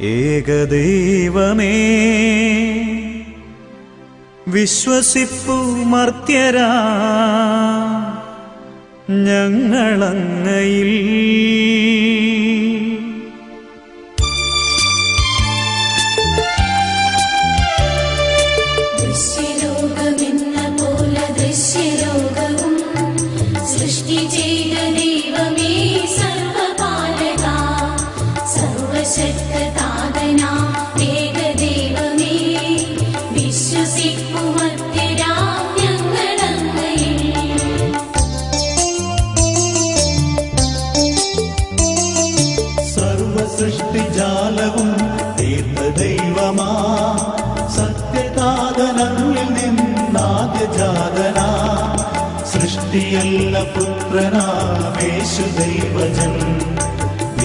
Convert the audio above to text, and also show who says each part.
Speaker 1: ഏകദൈവമേ വിശ്വസിപ്പു മർത്യരാ. ഞങ്ങളങ്ങയിൽ.
Speaker 2: ദൃശ്യലോകമെന്ന പോലെ ദൃശ്യലോകവും സൃഷ്ടി
Speaker 3: സർവസൃഷ്ടിജാലവും തീർത്ത ദൈവമാ. സത്യതാതനങ്ങളിൽ നിന്നാദ്യജാതനാ സൃഷ്ടിയല്ല പുത്രനാമേശു ദൈവജൻ.